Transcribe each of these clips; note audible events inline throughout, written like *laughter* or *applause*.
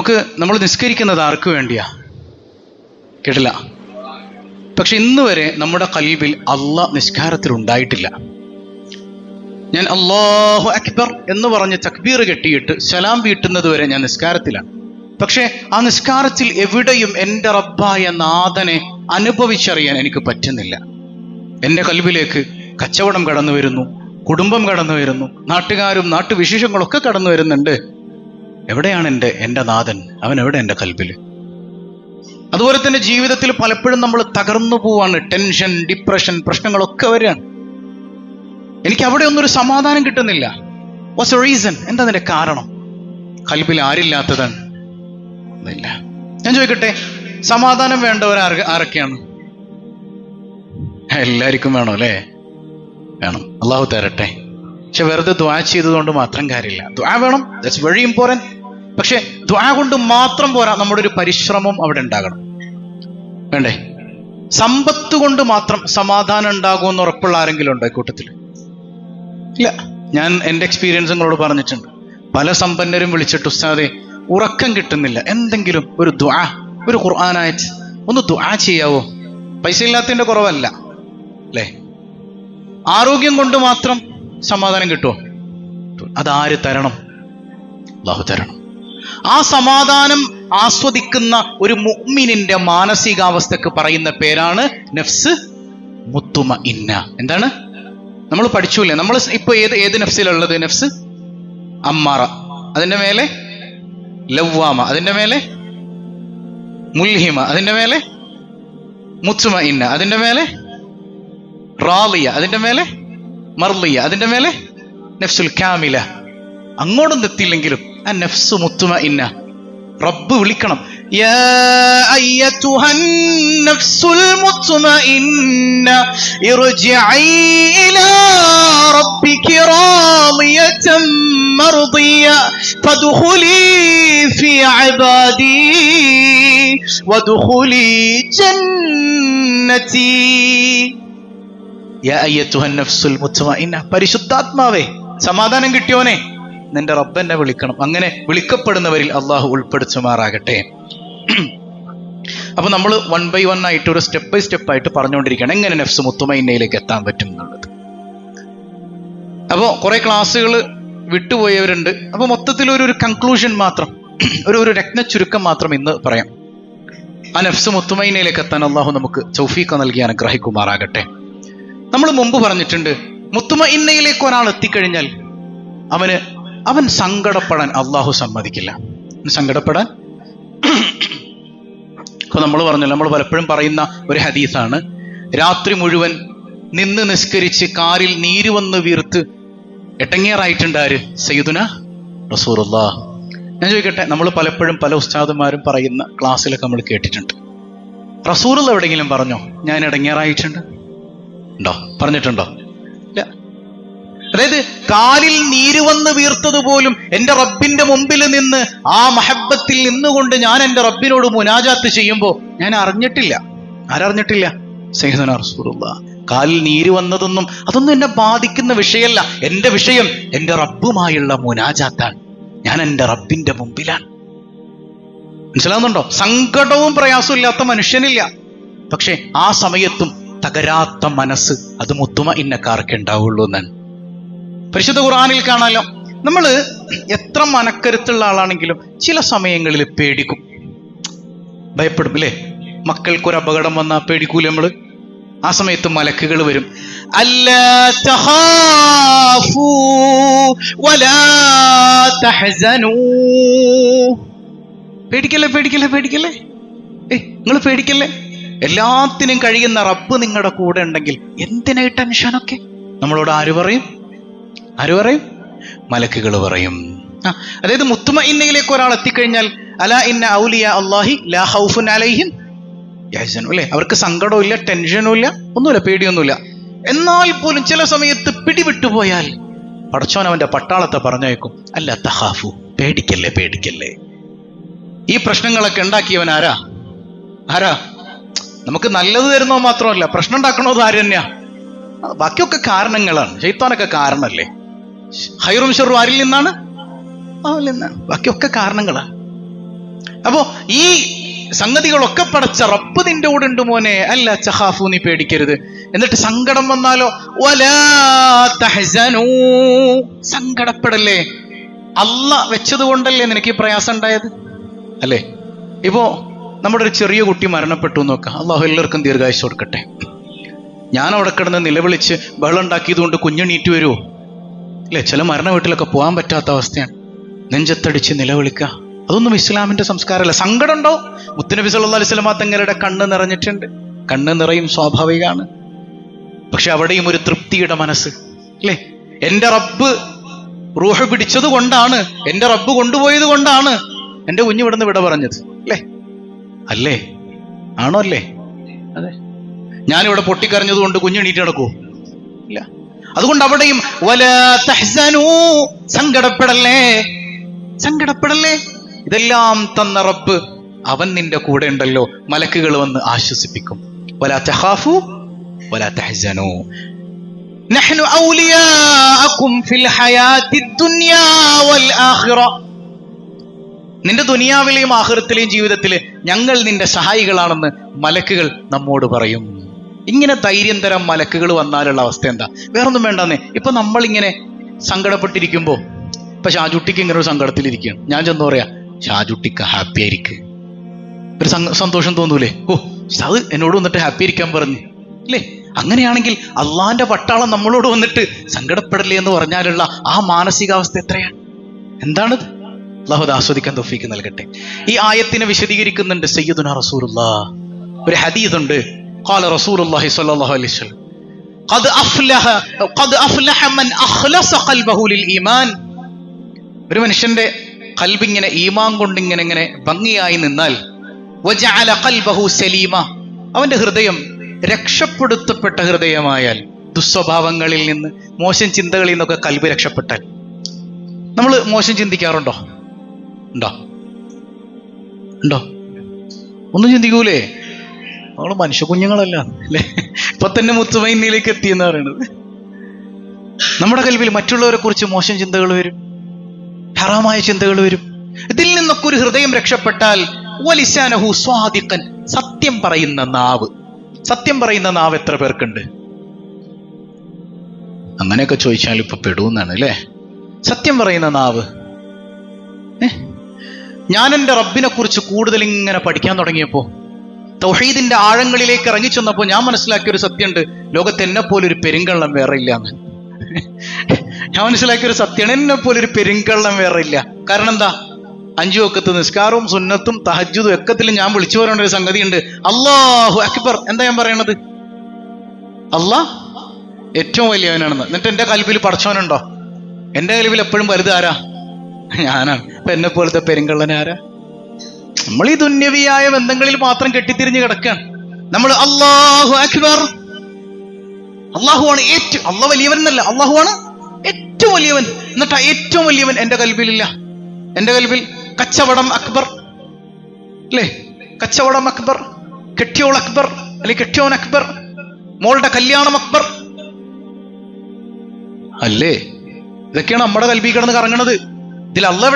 നമുക്ക് നമ്മൾ നിസ്കരിക്കുന്നത് ആർക്ക് വേണ്ടിയാ? കേട്ടില്ല? പക്ഷെ ഇന്ന് വരെ നമ്മുടെ കൽവിൽ അല്ല നിസ്കാരത്തിൽ ഉണ്ടായിട്ടില്ല. ഞാൻ അള്ളാഹു അക്ബർ എന്ന് പറഞ്ഞ് തക്ബീർ കെട്ടിയിട്ട് സലാം വീട്ടുന്നത് വരെ ഞാൻ നിസ്കാരത്തിലാണ്. പക്ഷേ ആ നിസ്കാരത്തിൽ എവിടെയും എന്റെ റബ്ബായ നാഥനെ അനുഭവിച്ചറിയാൻ എനിക്ക് പറ്റുന്നില്ല. എന്റെ കൽവിലേക്ക് കച്ചവടം കടന്നു വരുന്നു കുടുംബം കടന്നു വരുന്നു നാട്ടുകാരും നാട്ടുവിശേഷങ്ങളൊക്കെ കടന്നു വരുന്നുണ്ട്. എവിടെയാണ് എന്റെ എന്റെ നാഥൻ? അവൻ എവിടെ എന്റെ കൽബിൽ അതുപോലെ തന്നെ ജീവിതത്തിൽ പലപ്പോഴും നമ്മൾ തകർന്നു പോവാണ്. ടെൻഷൻ ഡിപ്രഷൻ പ്രശ്നങ്ങളൊക്കെ വരികയാണ്. എനിക്ക് അവിടെ ഒന്നും ഒരു സമാധാനം കിട്ടുന്നില്ല. വാസ് എ റീസൺ എന്താ അതിന്റെ കാരണം? കൽബിൽ ആരില്ലാത്തതാണ്. ഇല്ല ഞാൻ ചോദിക്കട്ടെ സമാധാനം വേണ്ടവർ ആരൊക്കെയാണ്? എല്ലാവർക്കും വേണം അല്ലേ? വേണം. അള്ളാഹു തരട്ടെ. പക്ഷെ വെറുതെ ദ്വാ ചെയ്തതുകൊണ്ട് മാത്രം കാര്യമില്ല. ദ്വാ വേണം. ദറ്റ്സ് വെരി ഇമ്പോർട്ടന്റ് പക്ഷെ ദ്വാ കൊണ്ട് മാത്രം പോരാ നമ്മുടെ ഒരു പരിശ്രമം അവിടെ ഉണ്ടാകണം. വേണ്ടേ? സമ്പത്ത് കൊണ്ട് മാത്രം സമാധാനം ഉണ്ടാകുമെന്ന് ഉറപ്പുള്ള ആരെങ്കിലും ഉണ്ടോ കൂട്ടത്തിൽ ഇല്ല. ഞാൻ എന്റെ എക്സ്പീരിയൻസ് നിങ്ങളോട് പറഞ്ഞിട്ടുണ്ട്. പല സമ്പന്നരും വിളിച്ചിട്ട് ഉസ്താദെ ഉറക്കം കിട്ടുന്നില്ല. എന്തെങ്കിലും ഒരു ദ്വാ ഒരു ഖുർആാനായ ഒന്ന് ദ്വാ ചെയ്യാവോ? പൈസ ഇല്ലാത്തതിന്റെ കുറവല്ല. അല്ലേ? ആരോഗ്യം കൊണ്ട് മാത്രം സമാധാനം കിട്ടുമോ അതാര് തരണം? അള്ളാഹു തരണം. ആ സമാധാനം ആസ്വദിക്കുന്ന ഒരു മുഅ്മിനിന്റെ മാനസികാവസ്ഥക്ക് പറയുന്ന പേരാണ് നഫ്സ് മുത്തുമ ഇന്ന എന്താണ്? നമ്മൾ പഠിച്ചില്ലേ? നമ്മൾ ഇപ്പൊ ഏത് ഏത് നഫ്സിലുള്ളത് നഫ്സ്? അമ്മാറ. അതിന്റെ മേലെ ലവ്വാമ. അതിന്റെ മേലെ മുൽഹിമ. അതിന്റെ മേലെ മുത്തുമ ഇന്ന അതിന്റെ മേലെ റാലിയ. അതിന്റെ മേലെ മർലിയ. അതിന്റെ മേലെ നഫ്സുൽ കാമില. അങ്ങോട്ടൊന്നും എത്തിയില്ലെങ്കിലും ആ നഫ്സു മുത്തുമ ഇന്ന റബ്ബ് വിളിക്കണം. യാ അയ്യത്തുഹൻ നഫ്സുൽ മുത്മഇന്ന ഇർജിഇ ഇലാ റബ്ബികി റാളിയതൻ മർദിയ ഫദ്ഖുലി ഫി ഇബാദി വദ്ഖുലി ജന്നതി. യാ അയ്യത്തുഹൻ നഫ്സുൽ മുത്മഇന്ന പരിശുദ്ധാത്മാവേ സമാധാനം കിട്ടിയോനെ. നിന്റെ റബ്ബെന്നെ വിളിക്കണം. അങ്ങനെ വിളിക്കപ്പെടുന്നവരിൽ അള്ളാഹു ഉൾപ്പെടുത്തുമാറാകട്ടെ. അപ്പൊ നമ്മൾ വൺ ബൈ വൺ ആയിട്ട് ഒരു സ്റ്റെപ്പ് ബൈ സ്റ്റെപ്പ് ആയിട്ട് പറഞ്ഞുകൊണ്ടിരിക്കുകയാണ് എങ്ങനെ നെഫ്സ് മുത്തുമൈനയിലേക്ക് എത്താൻ പറ്റും എന്നുള്ളത്. അപ്പോൾ കുറെ ക്ലാസ്സുകൾ വിട്ടുപോയവരുണ്ട്. അപ്പൊ മൊത്തത്തിൽ ഒരു ഒരു കൺക്ലൂഷൻ മാത്രം ഒരു ഒരു രത്ന ചുരുക്കം മാത്രം ഇന്ന് പറയാം. ആ നെഫ്സ് മുത്തുമൈനയിലേക്ക് എത്താൻ അള്ളാഹു നമുക്ക് ചൗഫീക്ക നൽകി അനുഗ്രഹിക്കുമാറാകട്ടെ. നമ്മൾ മുമ്പ് പറഞ്ഞിട്ടുണ്ട് മുത്തുമ ഇന്നയിലേക്ക് ഒരാൾ എത്തിക്കഴിഞ്ഞാൽ അവന് അവൻ സങ്കടപ്പെടാൻ അള്ളാഹു സമ്മതിക്കില്ല. സങ്കടപ്പെടാൻ? അപ്പൊ നമ്മൾ പറഞ്ഞല്ലോ നമ്മൾ പലപ്പോഴും പറയുന്ന ഒരു ഹദീസാണ്. രാത്രി മുഴുവൻ നിന്ന് നിസ്കരിച്ച് കാറിൽ നീര് വന്ന് വീർത്ത് എട്ടങ്ങേറായിട്ടുണ്ടാര് സയ്യിദുന റസൂറുല്ലാ ഞാൻ ചോദിക്കട്ടെ നമ്മൾ പലപ്പോഴും പല ഉസ്താദുമാരും പറയുന്ന ക്ലാസ്സിലൊക്കെ നമ്മൾ കേട്ടിട്ടുണ്ട്. റസൂറുള്ള എവിടെയെങ്കിലും പറഞ്ഞോ ഞാൻ ഇടങ്ങേറായിട്ടുണ്ട് ഉണ്ടോ? പറഞ്ഞിട്ടുണ്ടോ? അതായത് കാലിൽ നീര് വന്ന് വീർത്തത് പോലും എന്റെ റബ്ബിന്റെ മുമ്പിൽ നിന്ന് ആ മഹബത്തിൽ നിന്നുകൊണ്ട് ഞാൻ എന്റെ റബ്ബിനോട് മുനാജാത്ത് ചെയ്യുമ്പോൾ ഞാൻ അറിഞ്ഞിട്ടില്ല. ആരറിഞ്ഞിട്ടില്ല? റസൂലുള്ള. കാലിൽ നീര് വന്നതൊന്നും അതൊന്നും എന്നെ ബാധിക്കുന്ന വിഷയമല്ല. എന്റെ വിഷയം എന്റെ റബ്ബുമായുള്ള മുനാജാത്താണ്. ഞാൻ എന്റെ റബ്ബിന്റെ മുമ്പിലാണ്. മനസ്സിലാവുന്നുണ്ടോ? സങ്കടവും പ്രയാസവും ഇല്ലാത്ത മനുഷ്യനില്ല. പക്ഷെ ആ സമയത്തും തകരാത്ത മനസ്സ് അത് മുത്തുമ ഇന്നക്കാർക്ക് ഉണ്ടാവുള്ളൂ എന്നാണ്. പരിശുദ്ധ ഖുർആനിൽ കാണാലോ? നമ്മൾ എത്ര മനക്കരുത്തുള്ള ആളാണെങ്കിലും ചില സമയങ്ങളിൽ പേടിക്കും. ഭയപ്പെടും അല്ലേ മക്കൾക്കൊരു അപകടം വന്നാൽ പേടിക്കൂല നമ്മൾ ആ സമയത്ത് മലക്കുകൾ വരും. അല്ല പേടിക്കല്ലേ പേടിക്കല്ലേ പേടിക്കല്ലേ? ഏ നിങ്ങൾ പേടിക്കല്ലേ? എല്ലാത്തിനും കഴിയുന്ന റബ്ബ് നിങ്ങളുടെ കൂടെ ഉണ്ടെങ്കിൽ എന്തിനായി ടെൻഷനൊക്കെ? നമ്മളോട് ആര് പറയും? ആര് പറയും? മലക്കുകൾ പറയും. അതായത് മുത്തുമ ഇന്നയിലേക്ക് ഒരാൾ എത്തിക്കഴിഞ്ഞാൽ അല ഇന്ന ഔലിയ അള്ളാഹി ലാ ഹൗഫുൻ അലൈഹിം യഹ്സനു അല്ലേ അവർക്ക് സങ്കടവും ഇല്ല ടെൻഷനും ഇല്ല ഒന്നുമില്ല പേടിയൊന്നുമില്ല. എന്നാൽ പോലും ചില സമയത്ത് പിടിവിട്ടുപോയാൽ പടച്ചോൻ അവന്റെ പട്ടാളത്തെ പറഞ്ഞേക്കും അല്ല തഹാഫു പേടിക്കല്ലേ പേടിക്കല്ലേ? ഈ പ്രശ്നങ്ങളൊക്കെ ഉണ്ടാക്കിയവൻ ആരാ? ആരാ? നമുക്ക് നല്ലത് തരുന്നോ മാത്രമല്ല പ്രശ്നം ഉണ്ടാക്കണത് ആര് തന്നെയാ? ബാക്കിയൊക്കെ കാരണങ്ങളാണ് ശൈത്താനൊക്കെ കാരണല്ലേ? ഹൈറും ഷെറും ആരിൽ നിന്നാണ്? അവരിൽ നിന്നാണ്. ബാക്കിയൊക്കെ കാരണങ്ങളാണ് അപ്പോ ഈ സംഗതികളൊക്കെ പടച്ച റബ്ബ് നിന്റെ കൂടെ ഉണ്ട് മോനെ. അല്ല ചഹാഫു നീ പേടിക്കരുത്. എന്നിട്ട് സങ്കടം വന്നാലോ. സങ്കടപ്പെടല്ലേ? അല്ല വെച്ചത് കൊണ്ടല്ലേ നിനക്ക് ഈ പ്രയാസം ഉണ്ടായത്? അല്ലേ? ഇപ്പോ നമ്മുടെ ഒരു ചെറിയ കുട്ടി മരണപ്പെട്ടു നോക്കാം. അള്ളാഹു എല്ലാവർക്കും ദീർഘായുസ് കൊടുക്കട്ടെ. ഞാൻ അവിടെ കിടന്ന് നിലവിളിച്ച് ബഹളം ഉണ്ടാക്കിയത് കൊണ്ട് വരുമോ അല്ലേ? ചില മരണ വീട്ടിലൊക്കെ പോകാൻ പറ്റാത്ത അവസ്ഥയാണ്. നെഞ്ചത്തടിച്ച് നിലവിളിക്കുക. അതൊന്നും ഇസ്ലാമിന്റെ സംസ്കാരമല്ല. സങ്കടം ഉണ്ടോ? മുത്തുനബി അലൈഹി വസല്ലമ തങ്ങളുടെ കണ്ണ് നിറഞ്ഞിട്ടുണ്ട്. കണ്ണ് നിറയും സ്വാഭാവികമാണ്. പക്ഷെ അവിടെയും ഒരു തൃപ്തിയുടെ മനസ്സ് അല്ലേ? എന്റെ റബ്ബ് റൂഹ് പിടിച്ചത് കൊണ്ടാണ്. എന്റെ റബ്ബ് കൊണ്ടുപോയത് കൊണ്ടാണ് എന്റെ കുഞ്ഞു ഇവിടുന്ന് വിട പറഞ്ഞത് അല്ലേ? അല്ലേ? ആണോ അല്ലേ? അതെ. ഞാനിവിടെ പൊട്ടിക്കരഞ്ഞത് കൊണ്ട് കുഞ്ഞെണീറ്റ് നടക്കുമോ ഇല്ല. അതുകൊണ്ട് അവിടെയും വല തഹ്സനൂ സങ്കടപ്പെടല്ലേ സങ്കടപ്പെടല്ലേ ഇതെല്ലാം തന്ന റബ്ബ് അവൻ നിന്റെ കൂടെ ഉണ്ടല്ലോ മലക്കുകൾ വന്ന് ആശ്വസിപ്പിക്കും. വല തഹാഫു വല തഹ്സനു നഹ്നു ഔലിയാഅകും ഫിൽ ഹയാത്തി ദുനിയാ വൽ ആഖിറ നിന്റെ ദുനിയാവിലെയും ആഹൃത്തിലെയും ജീവിതത്തിൽ ഞങ്ങൾ നിന്റെ സഹായികളാണെന്ന് മലക്കുകൾ നമ്മോട് പറയും. ഇങ്ങനെ ധൈര്യം തരം മലക്കുകൾ വന്നാലുള്ള അവസ്ഥ എന്താ? വേറൊന്നും വേണ്ടെന്നേ. ഇപ്പൊ നമ്മളിങ്ങനെ സങ്കടപ്പെട്ടിരിക്കുമ്പോ ഇപ്പൊ ഷാജുട്ടിക്ക് ഇങ്ങനെ ഒരു സങ്കടത്തിലിരിക്കുകയാണ്. ഞാൻ ചെന്ന് പറയാ ഷാജുട്ടിക്ക് ഹാപ്പി ആയിരിക്ക്. ഒരു സന്തോഷം തോന്നൂലേ? ഓ അത് എന്നോട് വന്നിട്ട് ഹാപ്പി ഇരിക്കാൻ പറഞ്ഞു. അല്ലേ അങ്ങനെയാണെങ്കിൽ അള്ളാന്റെ പട്ടാളം നമ്മളോട് വന്നിട്ട് സങ്കടപ്പെടലേ എന്ന് പറഞ്ഞാലുള്ള ആ മാനസികാവസ്ഥ എത്രയാണ്? എന്താണത് അള്ളാഹു അത് ആസ്വദിക്കാൻ തൊഫീക്ക് നൽകട്ടെ. ഈ ആയത്തിനെ വിശദീകരിക്കുന്നുണ്ട് സയ്യിദുന റസൂലുള്ള. ഒരു ഹദീദ് ഉണ്ട് قال رسول الله صلى الله عليه وسلم قد أفلح قد أفلح من أخلص قلبه للإيمان ഒരു മനുഷ്യന്റെ കൽബിങ്ങനെ ഈമാൻ കൊണ്ട് ഇങ്ങനെ ഇങ്ങനെ ഭംഗിയായി നിന്നാൽ വജഅല ഖൽബഹു സലീമ അവന്റെ ഹൃദയം രക്ഷപ്പെടുത്തപ്പെട്ട ഹൃദയമായാൽ ദുസ്വഭാവങ്ങളിൽ നിന്ന് മോശം ചിന്തകളിൽ നിന്നൊക്കെ കൽബ് രക്ഷപ്പെട്ടാൽ നമ്മൾ മോശം ചിന്തിക്കാറുണ്ടോ ഉണ്ടോ ഉണ്ടോ ഒന്നും ചിന്തിക്കൂലേ നമ്മൾ മനുഷ്യ കുഞ്ഞുങ്ങളല്ല അല്ലേ? ഇപ്പൊ തന്നെ മുത്തുമൈനിലേക്ക് എത്തിയെന്ന് പറയുന്നത് നമ്മുടെ കൽവിൽ മറ്റുള്ളവരെ കുറിച്ച് മോശം ചിന്തകൾ വരും. ഹറാമായ ചിന്തകൾ വരും. ഇതിൽ നിന്നൊക്കെ ഒരു ഹൃദയം രക്ഷപ്പെട്ടാൽ വലിസാനഹു സ്വാദിക്കൻ സത്യം പറയുന്ന നാവ്. സത്യം പറയുന്ന നാവ് എത്ര പേർക്കുണ്ട്? അങ്ങനെയൊക്കെ ചോദിച്ചാൽ ഇപ്പൊ പെടുമെന്നാണ് അല്ലേ? സത്യം പറയുന്ന നാവ്? ഞാൻ എന്റെ റബ്ബിനെ കുറിച്ച് കൂടുതൽ ഇങ്ങനെ പഠിക്കാൻ തുടങ്ങിയപ്പോ തൗഹീദിന്റെ ആഴങ്ങളിലേക്ക് ഇറങ്ങിച്ചെന്നപ്പോ ഞാൻ മനസ്സിലാക്കിയ ഒരു സത്യമുണ്ട്. ലോകത്ത് എന്നെ പോലെ ഒരു പെരുങ്കള്ളം വേറെ ഇല്ലാന്ന് ഞാൻ മനസ്സിലാക്കിയ ഒരു സത്യമാണ് എന്നെ പോലെ ഒരു പെരുങ്കള്ളം വേറെ ഇല്ല. കാരണം എന്താ? അഞ്ചു വക്കത്ത് നിസ്കാരവും സുന്നത്തും തഹജുദും ഒക്കത്തിലും ഞാൻ വിളിച്ചു പറയേണ്ട ഒരു സംഗതിയുണ്ട്. അള്ളാഹു അക്ബർ. എന്താ ഞാൻ പറയണത്? അള്ളാഹ് ഏറ്റവും വലിയവനാണെന്ന്. എന്നിട്ട് എന്റെ കൽബിൽ പടച്ചവനുണ്ടോ? എന്റെ കൽബിൽ എപ്പോഴും വലുതാരാ? ഞാനാണ്. അപ്പൊ എന്നെ പോലത്തെ പെരുങ്കള്ളൻ ആരാ നമ്മൾ ഈ ദുന്യവിയായ ബന്ധങ്ങളിൽ മാത്രം കെട്ടിത്തിരിഞ്ഞ് കിടക്കുകയാണ്. നമ്മൾ അള്ളാഹു അക്ബർ. അള്ളാഹുവാണ് ഏറ്റവും അള്ള വലിയവൻ എന്നല്ല അള്ളാഹുവാണ് ഏറ്റവും വലിയവൻ. എന്നിട്ട് ഏറ്റവും വലിയവൻ എന്റെ കൽബിലില്ല. എന്റെ കൽബിൽ കച്ചവടം അക്ബർ. അല്ലേ? കച്ചവടം അക്ബർ കെട്ടിയോൾ അക്ബർ അല്ലെങ്കിൽ കെട്ടിയോൻ അക്ബർ മോളുടെ കല്യാണം അക്ബർ. അല്ലേ? ഇതൊക്കെയാണ് നമ്മുടെ കൽബി കിടന്ന് കറങ്ങണത്. ഇതിൽ അല്ല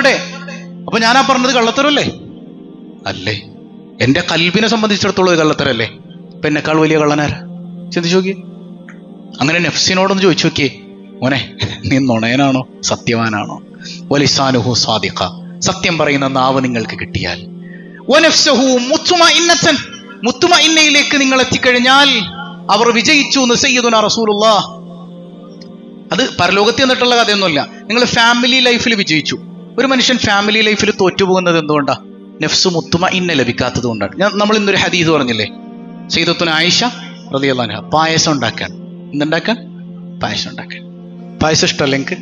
അപ്പൊ ഞാനാ പറഞ്ഞത് കള്ളത്തരല്ലേ? അല്ലേ? എന്റെ കൽബിനെ സംബന്ധിച്ചിടത്തോളം ഒരു കള്ളത്തരല്ലേ? ഇപ്പൊ എന്നെക്കാൾ വലിയ കള്ളനാരാ? ചിന്തിച്ചു നോക്കിയേ. അങ്ങനെ നെഫ്സിനോടൊന്ന് ചോദിച്ചു നോക്കിയേ. മോനെ നീ നുണയനാണോ? സത്യവാനാണോ? വലിസാനുഹു സാദിഖ. സത്യം പറയുന്ന നാവ് നിങ്ങൾക്ക് കിട്ടിയാൽ. മുത്തുമ ഇന്നയിലേക്ക് നിങ്ങൾ എത്തിക്കഴിഞ്ഞാൽ അവർ വിജയിച്ചു എന്ന് റസൂലുള്ള. അത് പരലോകത്ത് എന്നിട്ടുള്ള കഥയൊന്നുമല്ല. നിങ്ങൾ ഫാമിലി ലൈഫിൽ വിജയിച്ചു. ഒരു മനുഷ്യൻ ഫാമിലി ലൈഫിൽ തോറ്റുപോകുന്നത് എന്തുകൊണ്ടാ? നെഫ്സ് മുത്തുമ ഇന്ന ലഭിക്കാത്തത് കൊണ്ടാണ്. ഞാൻ നമ്മൾ ഇന്നൊരു ഹദീസ് പറഞ്ഞില്ലേ? സീതത്തുന ആയിഷ റളിയല്ലാഹു പായസം ഉണ്ടാക്കാൻ. എന്തുണ്ടാക്കാൻ? പായസം ഉണ്ടാക്കാൻ. പായസം ഇഷ്ടമല്ല എനിക്ക്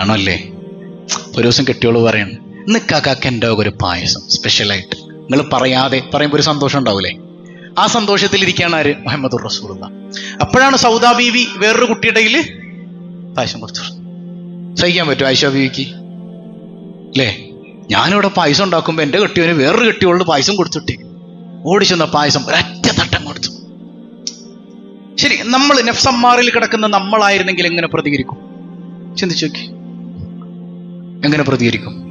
ആണോ അല്ലേ ഒരു ദിവസം കെട്ടിയോൾ പറയണം ഇന്ന് എന്റെ ഒരു പായസം സ്പെഷ്യലായിട്ട് നിങ്ങൾ പറയാതെ പറയുമ്പോൾ ഒരു സന്തോഷം ഉണ്ടാവൂലേ? ആ സന്തോഷത്തിൽ ഇരിക്കുകയാണ് ആര്? മുഹമ്മദ് റസൂലുള്ള. അപ്പോഴാണ് സൗദാ ബീവി വേറൊരു കുട്ടിയുടെ പായസം കൊടുത്തു സഹിക്കാൻ പറ്റും ആയിഷ ബീവിക്ക്? അല്ലേ ഞാനിവിടെ പായസം ഉണ്ടാക്കുമ്പോൾ എന്റെ കെട്ടിയവന് വേറൊരു കെട്ടിയോൾ പായസം കൊടുത്തിട്ടേ ഓടിച്ചെന്ന പായസം ഒരൊറ്റ തട്ടം കൊടുത്തു. ശരി നമ്മൾ നെഫ്സമ്മാറിൽ കിടക്കുന്ന നമ്മളായിരുന്നെങ്കിൽ എങ്ങനെ പ്രതികരിക്കും? ചിന്തിച്ചു നോക്കി. എങ്ങനെ പ്രതികരിക്കും?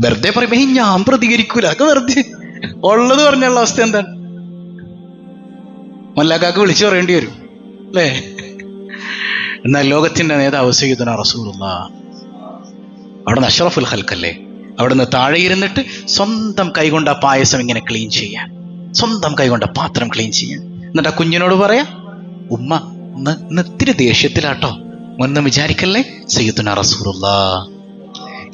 വെറുതെ പറയുമ്പോ "ഹേയ്, ഞാൻ പ്രതികരിക്കൂല. അതൊക്കെ വെറുതെ ഉള്ളത് പറഞ്ഞുള്ള അവസ്ഥ എന്താണ്? മല്ലാക്കാക്ക് വിളിച്ചു പറയേണ്ടി വരും അല്ലേ? എന്നാൽ ലോകത്തിന്റെ നേതാവ് സീതന റസൂലുള്ള. അവിടെ നിന്ന് അഷ്റഫുൽ ഹൽക്കല്ലേ അവിടെ നിന്ന് താഴെ ഇരുന്നിട്ട് സ്വന്തം കൈകൊണ്ട് ആ പായസം ഇങ്ങനെ ക്ലീൻ ചെയ്യാൻ. സ്വന്തം കൈകൊണ്ട് പാത്രം ക്ലീൻ ചെയ്യാൻ. എന്നിട്ട് ആ കുഞ്ഞിനോട് പറയാ ഉമ്മ ഇന്നിത്തിരി ദേഷ്യത്തിലാട്ടോ. ഒന്നും വിചാരിക്കല്ലേ? സയ്യത്തുന റസൂറുള്ള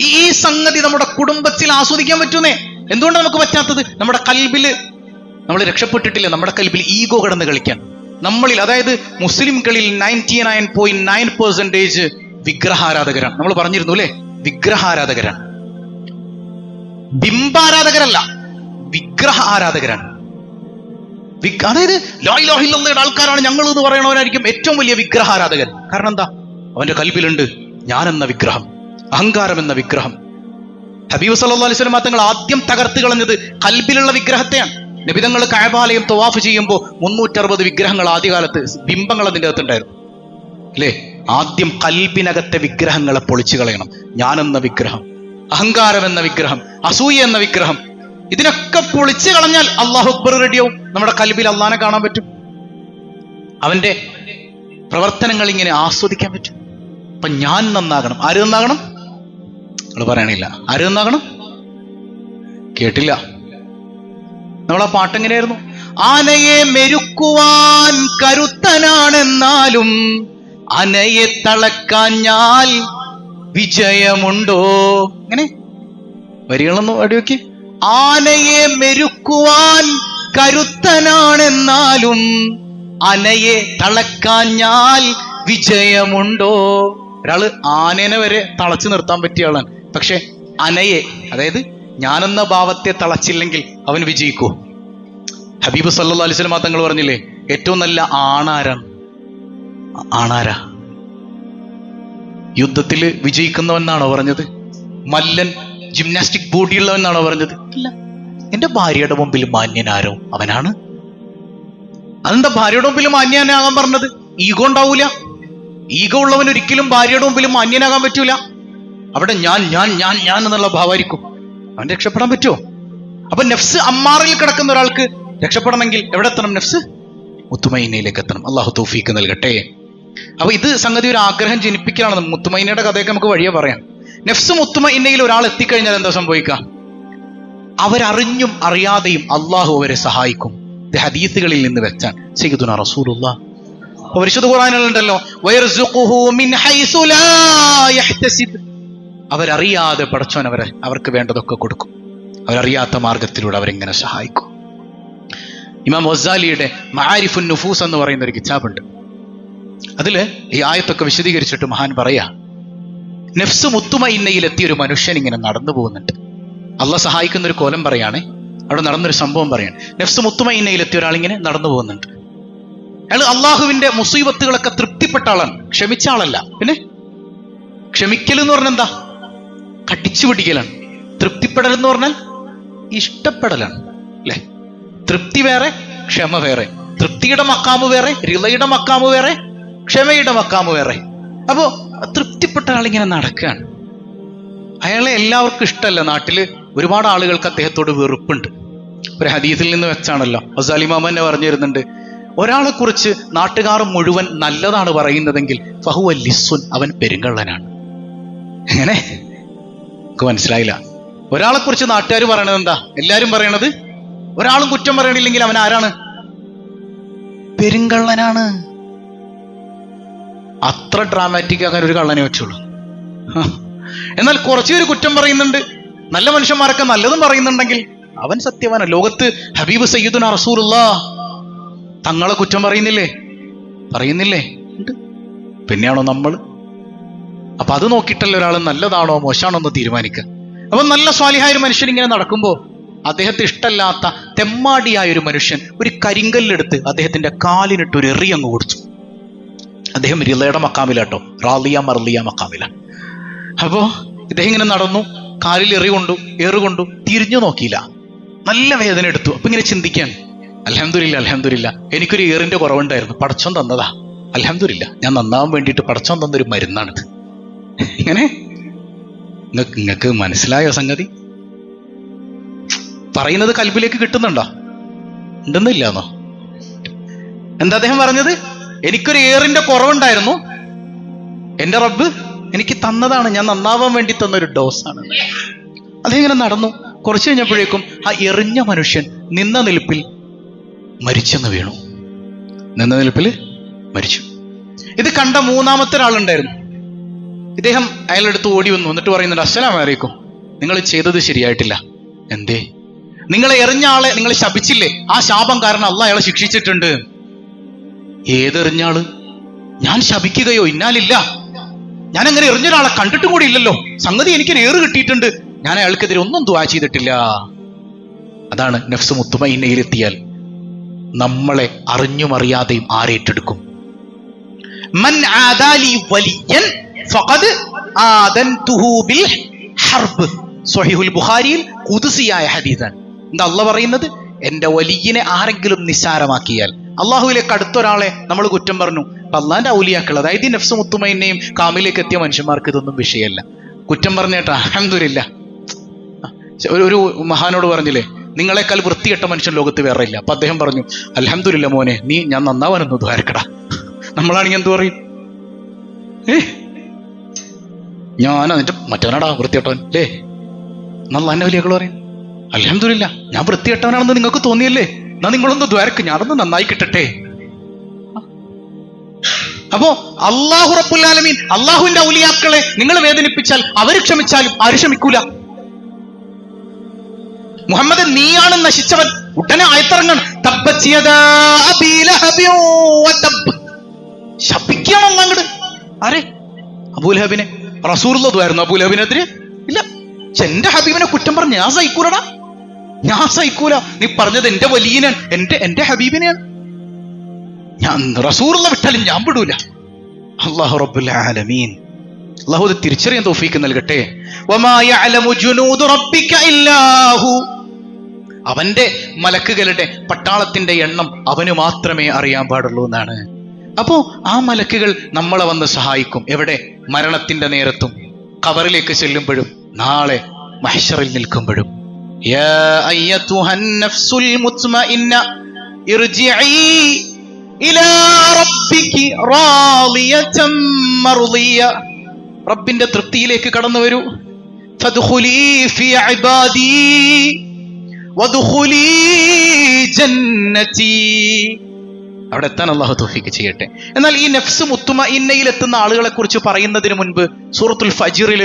ഈ സംഗതി നമ്മുടെ കുടുംബത്തിൽ ആസ്വദിക്കാൻ പറ്റുന്നേ. എന്തുകൊണ്ടാണ് നമുക്ക് പറ്റാത്തത്? നമ്മുടെ കൽബിൽ നമ്മൾ രക്ഷപ്പെട്ടിട്ടില്ല. നമ്മുടെ കൽബിൽ ഈഗോ കടന്ന് കളിക്കാൻ. നമ്മളിൽ അതായത് മുസ്ലിംകളിൽ ninety nine point nine percentage വിഗ്രഹാരാധകരാണ്. നമ്മൾ പറഞ്ഞിരുന്നു അല്ലേ? വിഗ്രഹാരാധകരാണ്. ബിംബാരാധകരല്ല വിഗ്രഹ ആരാധകരാണ് വിഗ്- ലോഹിൽ ലോഹിലോഹില്ലുള്ള ആൾക്കാരാണ് ഞങ്ങൾ എന്ന് പറയണവരായിരിക്കും ഏറ്റവും വലിയ വിഗ്രഹാരാധകൻ. കാരണം എന്താ? അവന്റെ കൽബിലുണ്ട് എന്ന വിഗ്രഹം അഹങ്കാരം എന്ന വിഗ്രഹം. ഹബീബ് സല്ലല്ലാഹു അലൈഹി വസല്ലം തങ്ങൾ ആദ്യം തകർത്ത് കളഞ്ഞത് കൽബിലുള്ള വിഗ്രഹത്തെയാണ്. നബിതങ്ങൾ കായപാലയം തൊവാഫ് ചെയ്യുമ്പോൾ മുന്നൂറ്ററുപത് വിഗ്രഹങ്ങൾ ആദ്യകാലത്ത് ബിംബങ്ങൾ അതിന്റെ അകത്തുണ്ടായിരുന്നു. അല്ലേ? ആദ്യം കൽബിനകത്തെ വിഗ്രഹങ്ങളെ പൊളിച്ചു കളയണം. ഞാനെന്ന വിഗ്രഹം അഹങ്കാരം എന്ന വിഗ്രഹം അസൂയ എന്ന വിഗ്രഹം ഇതിനൊക്കെ പൊളിച്ചു കളഞ്ഞാൽ അള്ളാഹു അക്ബർ റെഡിയാവും. നമ്മുടെ കൽബിൽ അള്ളാനെ കാണാൻ പറ്റും. അവന്റെ പ്രവർത്തനങ്ങൾ ഇങ്ങനെ ആസ്വദിക്കാൻ പറ്റും. അപ്പൊ ഞാൻ നന്നാകണം. ആര് നന്നാകണം? നമ്മൾ പറയണില്ല. ആര് നന്നാകണം? കേട്ടില്ല. നമ്മൾ ആ പാട്ടെങ്ങനെയായിരുന്നു ആനയെ മെരുക്കുവാൻ കരുത്തനാണെന്നാലും അനയെ തളക്കാഞ്ഞാൽ വിജയമുണ്ടോ? അങ്ങനെ വരികളൊന്ന് അടിവെക്ക്. ആനയെ മെരുക്കുവാൻ കരുത്തനാണെന്നാലും അനയെ തളക്കാഞ്ഞാൽ വിജയമുണ്ടോ? ഒരാൾ ആനേനെ വരെ തളച്ചു നിർത്താൻ പറ്റിയ ആളാണ്. പക്ഷെ അനയെ അതായത് ഞാനെന്ന ഭാവത്തെ തളച്ചില്ലെങ്കിൽ അവൻ വിജയിക്കൂ? ഹബീബ് സല്ലു അലൈഹി വസല്ലം തങ്ങൾ പറഞ്ഞില്ലേ ഏറ്റവും നല്ല ആണാരാണ്. ആണാരാ? യുദ്ധത്തിൽ വിജയിക്കുന്നവനാണോ പറഞ്ഞത്? മല്ലൻ ജിംനാസ്റ്റിക് ബോഡിയുള്ളവെന്നാണോ പറഞ്ഞത്? ഇല്ല. എന്റെ ഭാര്യയുടെ മുമ്പിൽ മാന്യനാരോ അവനാണ്? അതെന്താ ഭാര്യയുടെ മുമ്പിൽ മാന്യനാകാൻ പറഞ്ഞത്? ഈഗോ ഉണ്ടാവൂല. ഈഗോ ഉള്ളവൻ ഒരിക്കലും ഭാര്യയുടെ മുമ്പിൽ മാന്യനാകാൻ പറ്റൂല. അവിടെ ഞാൻ ഞാൻ ഞാൻ ഞാൻ എന്നുള്ള ഭാവമായിരിക്കും അവൻ രക്ഷപ്പെടാൻ പറ്റുമോ? അപ്പൊ നെഫ്സ് അമ്മാറിൽ കിടക്കുന്ന ഒരാൾക്ക് രക്ഷപ്പെടണമെങ്കിൽ എവിടെ എത്തണം നെഫ്സ്? മുത്തുമൈനയിലേക്ക് എത്തണം. അള്ളാഹു തൗഫീക്ക് നൽകട്ടെ. അപ്പൊ ഇത് സംഗതി ഒരു ആഗ്രഹം ജനിപ്പിക്കലാണ്. മുത്തുമൈനയുടെ കഥയൊക്കെ നമുക്ക് വഴിയെ പറയാം. നെഫ്സ് മുത്തുമൈനയിൽ ഒരാൾ എത്തിക്കഴിഞ്ഞാൽ എന്താ സംഭവിക്കുക? അവരറിഞ്ഞും അറിയാതെയും അള്ളാഹു അവരെ സഹായിക്കും. ഹദീസുകളിൽ നിന്ന് വെച്ചാൽ സയ്യിദുന റസൂലുള്ള. പരിശുദ്ധ ഖുർആനിലുണ്ടല്ലോ വയർസുഖുഹു മിൻ ഹൈസു ലാ യഹ്തസിബ്. അവരറിയാതെ പടച്ചോൻ അവരെ അവർക്ക് വേണ്ടതൊക്കെ കൊടുക്കും. അവരറിയാത്ത മാർഗത്തിലൂടെ അവരെങ്ങനെ സഹായിക്കും. ഇമാം വസാലിയുടെ മാരിഫുൻ നുഫൂസ് എന്ന് പറയുന്ന ഒരു കിതാബുണ്ട്. അതിൽ ഈ ആയത്തൊക്കെ വിശദീകരിച്ചിട്ട് മഹാൻ പറയാ നെഫ്സ് മുത്തുമയിന്നയിൽ എത്തിയ ഒരു മനുഷ്യൻ ഇങ്ങനെ നടന്നു പോകുന്നുണ്ട്. അള്ള സഹായിക്കുന്ന ഒരു കോലം പറയാണ് അവിടെ നടന്നൊരു സംഭവം പറയാണ് നെഫ്സ് ഒരാൾ ഇങ്ങനെ നടന്നു പോകുന്നുണ്ട്. അയാൾ അള്ളാഹുവിന്റെ മുസീബത്തുകളൊക്കെ തൃപ്തിപ്പെട്ട ആളാണ് ക്ഷമിച്ച ആളല്ല. പിന്നെ ക്ഷമിക്കൽ എന്ന് പറഞ്ഞാൽ എന്താ? കടിച്ചു പിടിക്കലാണ്. തൃപ്തിപ്പെടൽ എന്ന് പറഞ്ഞാൽ ഇഷ്ടപ്പെടലാണ് അല്ലെ? തൃപ്തി വേറെ ക്ഷമ വേറെ. തൃപ്തിയുടെ മക്കാമ് വേറെ റിളയുടെ മക്കാമ് വേറെ ക്ഷമയുടെ മക്കാമ് വേറെ. അപ്പോ തൃപ്തിപ്പെട്ട ആളിങ്ങനെ നടക്കുകയാണ്. അയാളെ എല്ലാവർക്കും ഇഷ്ടമല്ല. നാട്ടിൽ ഒരുപാട് ആളുകൾക്ക് അദ്ദേഹത്തോട് വെറുപ്പുണ്ട്. ഒരു ഹദീസിൽ നിന്ന് വെച്ചാണല്ലോ. അസാലിമാമ തന്നെ പറഞ്ഞു തരുന്നുണ്ട്. ഒരാളെ കുറിച്ച് നാട്ടുകാർ മുഴുവൻ നല്ലതാണ് പറയുന്നതെങ്കിൽ ഫഹു ലിസ്സുൻ അവൻ പെരുങ്കള്ളനാണ്. എങ്ങനെ? മനസ്സിലായില്ല. ഒരാളെ കുറിച്ച് നാട്ടുകാർ പറയണത് എന്താ? എല്ലാരും പറയണത്? ഒരാളും കുറ്റം പറയണില്ലെങ്കിൽ അവൻ ആരാണ്? പെരുങ്കള്ളനാണ്. അത്ര ഡ്രാമാറ്റിക് ആകാൻ ഒരു കള്ളനെ വെച്ചുള്ളൂ. എന്നാൽ കുറച്ചു പേര് കുറ്റം പറയുന്നുണ്ട്. നല്ല മനുഷ്യന്മാരൊക്കെ നല്ലതും പറയുന്നുണ്ടെങ്കിൽ അവൻ സത്യവാന ലോകത്ത് ഹബീബ് സയ്യിദുന റസൂലുള്ള. തങ്ങളെ കുറ്റം പറയുന്നില്ലേ? പറയുന്നില്ലേ? പിന്നെയാണോ നമ്മൾ? അപ്പൊ അത് നോക്കിയിട്ടല്ല ഒരാൾ നല്ലതാണോ മോശമാണോ എന്ന് തീരുമാനിക്കുക അപ്പൊ നല്ല സ്വാലിഹായ ഒരു മനുഷ്യൻ ഇങ്ങനെ നടക്കുമ്പോൾ അദ്ദേഹത്തെ ഇഷ്ടമല്ലാത്ത തെമ്മാടിയായ ഒരു മനുഷ്യൻ ഒരു കരിങ്കല്ലെടുത്ത് അദ്ദേഹത്തിന്റെ കാലിനിട്ട് ഒരു എറി അങ്ങ് കൊടുത്തു. അദ്ദേഹം റിളയുടെ മക്കാമിലാട്ടോ റാലിയ മർലിയ മക്കാമില. അപ്പോൾ ഇദ്ദേഹം ഇങ്ങനെ നടന്നു കാലിൽ എറികൊണ്ടു ഏറുകൊണ്ടു ഏറ് തിരിഞ്ഞു നോക്കിയില്ല. നല്ല വേദന എടുത്തു. അപ്പൊ ഇങ്ങനെ ചിന്തിക്കാൻ അലഹമില്ല അലഹമില്ല എനിക്കൊരു ഏറിന്റെ കുറവുണ്ടായിരുന്നു പടച്ചോൻ തന്നതാ. അലഹമില്ല ഞാൻ നന്നാവാൻ വേണ്ടിയിട്ട് പടച്ചോൻ തന്നൊരു മരുന്നാണിത്. ഇങ്ങനെ നിങ്ങൾക്ക് മനസ്സിലായോ സംഗതി? പറയുന്നത് കൽബിലേക്ക് കിട്ടുന്നുണ്ടോ? ഉണ്ടെന്നില്ലാന്നോ? എന്താ അദ്ദേഹം പറഞ്ഞത്? എനിക്കൊരു ഏറിന്റെ കുറവുണ്ടായിരുന്നു. എന്റെ റബ്ബ് എനിക്ക് തന്നതാണ്. ഞാൻ നന്നാവാൻ വേണ്ടി തന്ന ഒരു ഡോസാണ്. ആണ് ഇങ്ങനെ നടന്നു? കുറച്ചു കഴിഞ്ഞപ്പോഴേക്കും ആ എറിഞ്ഞ മനുഷ്യൻ നിന്ന നിൽപ്പിൽ മരിച്ചെന്ന് വീണു. നിന്ന നിൽപ്പിൽ മരിച്ചു. ഇത് കണ്ട മൂന്നാമത്തെ ഒരാളുണ്ടായിരുന്നു. ഇദ്ദേഹം അയാളുടെ അടുത്ത് ഓടി വന്നു. എന്നിട്ട് പറയുന്നുണ്ട് അസ്സലാം വലൈക്കും നിങ്ങൾ ചെയ്തത് ശരിയായിട്ടില്ല. എന്തേ? നിങ്ങളെ എറിഞ്ഞ ആളെ നിങ്ങൾ ശപിച്ചില്ലേ? ആ ശാപം കാരണം അല്ല അയാളെ ശിക്ഷിച്ചിട്ടുണ്ട്. ഏതെറിഞ്ഞ ആൾ ഞാൻ ശപിക്കുകയോ ഇന്നാലില്ല. ഞാൻ അങ്ങനെ എറിഞ്ഞ ഒരാളെ കണ്ടിട്ടും കൂടി ഇല്ലല്ലോ സംഗതി എനിക്ക് ഏറ് കിട്ടിയിട്ടുണ്ട്. ഞാൻ അയാൾക്കെതിരെ ഒന്നും ദ്വാ ചെയ്തിട്ടില്ല. അതാണ് നഫ്സ് മുത്തുമയിനയിലെത്തിയാൽ നമ്മളെ അറിഞ്ഞും അറിയാതെയും ആരേറ്റെടുക്കും മൻ ആദാലി വലിയൻ ബിൽ ഹർബ്. ബുഖാരിയിൽ ഹദീസാണ്. എന്താ അല്ല പറയുന്നത്? എന്റെ വലിയനെ ആരെങ്കിലും നിസ്സാരമാക്കിയാൽ അള്ളാഹുവിലേക്ക് അടുത്തൊരാളെ നമ്മൾ കുറ്റം പറഞ്ഞു. അപ്പൊ അള്ളാന്റെ ഔലിയാക്കൾ അതായത് ഈ നഫ്സ് മുത്തുമൈനെയും കാമിലേക്ക് എത്തിയ മനുഷ്യന്മാർക്ക് ഇതൊന്നും വിഷയമല്ല. കുറ്റം പറഞ്ഞേട്ടാ അഹമ്മദില്ല ഒരു മഹാനോട് പറഞ്ഞില്ലേ നിങ്ങളെക്കാൾ വൃത്തികെട്ട മനുഷ്യൻ ലോകത്ത് വേറെ ഇല്ല. അപ്പൊ അദ്ദേഹം പറഞ്ഞു അലഹമില്ല മോനെ നീ ഞാൻ നന്നാവാനൊന്നും ദ്വാരക്കടാ. നമ്മളാണെങ്കിൽ എന്തു പറയും? ഞാൻ എന്നിട്ട് മറ്റവനാടാ വൃത്തികെട്ടവൻ അല്ലേ നല്ല എന്നെ വലിയ പറയും അലഹമില്ല ഞാൻ വൃത്തികെട്ടവനാണെന്ന് നിങ്ങൾക്ക് തോന്നിയല്ലേ? എന്നാ നിങ്ങളൊന്ന് ദ്വാരക്ക് ഞാനൊന്ന് നന്നായി കിട്ടട്ടെ. അപ്പോ അള്ളാഹു റബ്ബുല്ലാലമീൻ അള്ളാഹുവിന്റെ ഔലിയാക്കളെ നിങ്ങൾ വേദനിപ്പിച്ചാൽ അവർ ക്ഷമിച്ചാലും ആര് ക്ഷമിക്കൂല? മുഹമ്മദ് നീയാണ് നശിച്ചവൻ. ഉടനെ ആയത്തിറങ്ങണം. ശപിക്കണം അങ്ങട്. ആരെ? അബൂലഹബിനെതിരെ? ഇല്ല. എന്റെ ഹബീബിനെ കുറ്റം പറഞ്ഞ് ഞാൻ സഹിക്കൂലടാ. ഞാൻ സഹിക്കൂല. നീ പറഞ്ഞത് എന്റെ വലിയനാണ്. എന്റെ എന്റെ ഹബീബിനെയാണ്. ഞാൻ റസൂറുള്ള വിട്ടാലും ഞാൻ വിടൂല. അള്ളാഹു റബ്ബുൽ ആലമീൻ. അള്ളാഹു തിരിച്ചറിയാൻ തോഫീക്ക് നൽകട്ടെ. അവന്റെ മലക്കുകളുടെ പട്ടാളത്തിന്റെ എണ്ണം അവന് മാത്രമേ അറിയാൻ പാടുള്ളൂ എന്നാണ്. അപ്പോ ആ മലക്കുകൾ നമ്മളെ വന്ന് സഹായിക്കും. എവിടെ? മരണത്തിന്റെ നേരത്തും. കവറിലേക്ക് ചെല്ലുമ്പോഴും നാളെ മഹ്ഷറിൽ നിൽക്കുമ്പോഴും. യാ المطمئنة ارجعي إلى ربك راضية مرضية റബ്ബിന്റെ തൃപ്തിയിലേക്ക് കടന്നു വരൂ. ഫദ്ഖുലി ഫി ഇബാദി വദ്ഖുലി ജന്നതി. അവിടെ എത്താൻ അള്ളാഹു തോഫിക്ക് ചെയ്യട്ടെ. എന്നാൽ ഈ നഫ്സ് മുത്തുമ ഇന്നയിൽ എത്തുന്ന ആളുകളെ കുറിച്ച് പറയുന്നതിന് മുൻപ് സൂറത്തുൽ ഫജിറിൽ